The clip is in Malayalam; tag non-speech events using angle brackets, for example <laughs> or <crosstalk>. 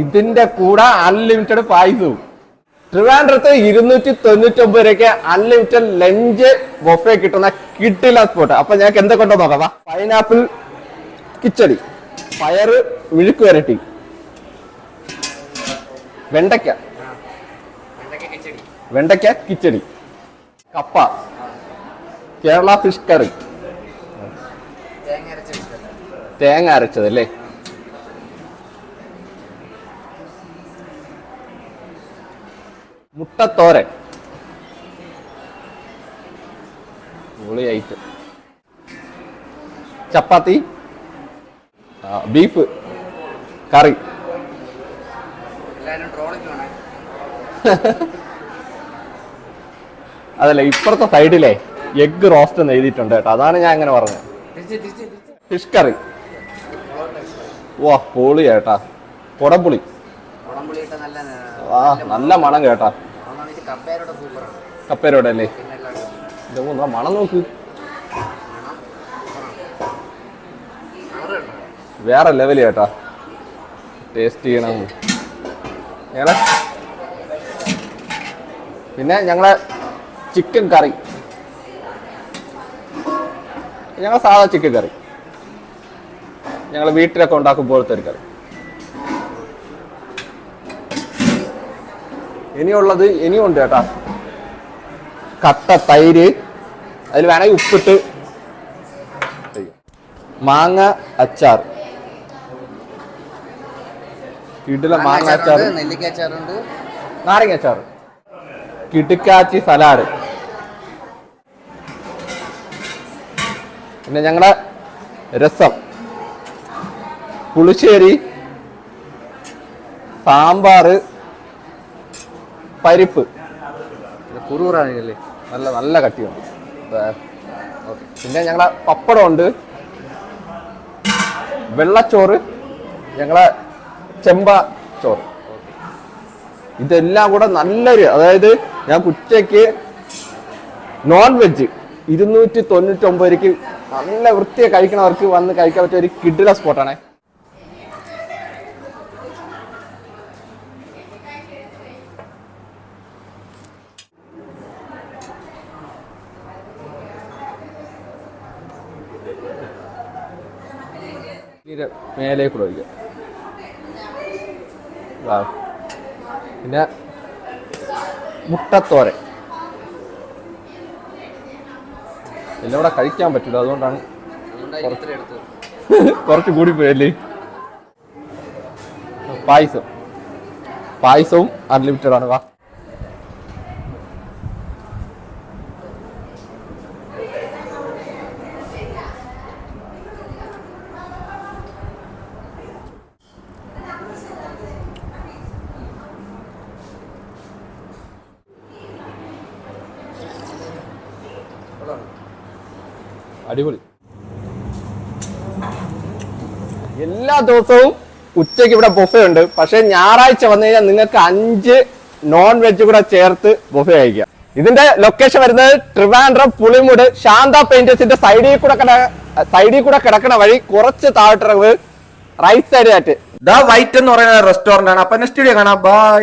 ഇതിന്റെ കൂടെ അൺലിമിറ്റഡ് പായസവും ട്രിവാൻഡ്രത്ത് ഇരുന്നൂറ്റി തൊണ്ണൂറ്റി ഒമ്പത് രൂപയ്ക്ക് അൺലിമിറ്റഡ് ലഞ്ച് ബൊഫെ കിട്ടുന്ന കിട്ടില്ല സ്പോട്ട് അപ്പൊ ഞങ്ങൾക്ക് എന്തൊക്കെ ഉണ്ടോ നോക്കാം. പൈനാപ്പിൾ കിച്ചടി. പയറ് വിഴുക്ക് വരട്ടി. വെണ്ടയ്ക്ക. വെണ്ടയ്ക്ക കിച്ചടി. കപ്പ. Kerala fish curry. തേങ്ങ അരച്ചത്. അല്ലേ മുട്ടത്തോരൻ. ഐറ്റം ചപ്പാത്തി ബീഫ് കറി. അതല്ല ഇപ്പുറത്തെ സൈഡിലെ എഗ് റോസ്റ്റ് എന്ന് എഴുതിയിട്ടുണ്ട് കേട്ടോ. അതാണ് ഞാൻ അങ്ങനെ പറഞ്ഞത്. Fish curry. വാ പൊളി ഏട്ടാ കുടംപുളി. ആ നല്ല മണം. കേട്ടാ. കപ്പേരുടെ അല്ലേ? മണം നോക്ക്. വേറെ ലെവൽ കേട്ടാ. ടേസ്റ്റ് ചെയ്യണം. ഏറെ പിന്നെ ഞങ്ങളെ ചിക്കൻ കറി ഞങ്ങളെ സാധാ ചിക്കൻ കറി ഞങ്ങൾ വീട്ടിലൊക്കെ ഉണ്ടാക്കും പോലത്തെ ഒരു കറി ഇനിയുള്ളത് ഇനിയും ഉണ്ട് കേട്ടാ. കട്ട തൈര് അതിൽ വേണമെങ്കിൽ ഉപ്പിട്ട്. മാങ്ങ അച്ചാർ. കിടില മാങ്ങ അച്ചാർ നെല്ലിക്ക അച്ചാറുണ്ട്. നാരങ്ങ അച്ചാർ കിടുക്കാച്ചി സലാഡ്. പിന്നെ ഞങ്ങളുടെ രസം. പുളിശ്ശേരി സാമ്പാറ് പരിപ്പ്. കുറുകുറാണല്ലേ നല്ല നല്ല കട്ടിയുണ്ട്. ഓക്കെ. പിന്നെ ഞങ്ങളെ പപ്പടം പപ്പടമുണ്ട്. വെള്ളച്ചോറ് ഞങ്ങളെ ചെമ്പ ചോറ് ഇതെല്ലാം കൂടെ നല്ലൊരു അതായത് ഞാൻ ഉച്ചയ്ക്ക് നോൺ വെജ് ഇരുന്നൂറ്റി തൊണ്ണൂറ്റി ഒമ്പത് നല്ല വൃത്തിയെ കഴിക്കണവർക്ക് വന്ന് കഴിക്കാൻ പറ്റിയ ഒരു കിഡില സ്പോട്ടാണ് ഇത് മേലെ കൂടെ ഒഴിക്കാം. പിന്നെ മുട്ടത്തോരൻ. എല്ലാം കൂടെ കഴിക്കാൻ പറ്റില്ല അതുകൊണ്ടാണ് കുറച്ച് <laughs> കൂടി പോയല്ലേ പായസം. പായസവും അൺലിമിറ്റഡ് ആണ് വാ. അടിപൊളി. എല്ലാ ദിവസവും ഉച്ചയ്ക്ക് ഇവിടെ ബൊഫെ ഉണ്ട്. പക്ഷെ ഞായറാഴ്ച വന്നു കഴിഞ്ഞാൽ നിങ്ങൾക്ക് അഞ്ച് നോൺ വെജ് കൂടെ ചേർത്ത് ബൊഫെ കഴിക്കാം. ഇതിന്റെ ലൊക്കേഷൻ വരുന്നത് ട്രിവാൻഡ്രം പുളിമുട് ശാന്ത പെയിന്റേഴ്സിന്റെ സൈഡിൽ കൂടെ സൈഡിൽ കൂടെ കിടക്കണ വഴി കുറച്ച് താഴ്ത്തിറങ്ങ് റൈറ്റ് സൈഡ് ആയിട്ട്. ദ വൈറ്റ് എന്ന് പറയുന്ന റെസ്റ്റോറന്റ് ആണ്. അപ്പൊ നെക്സ്റ്റ് വീഡിയോ കാണാം. ബൈ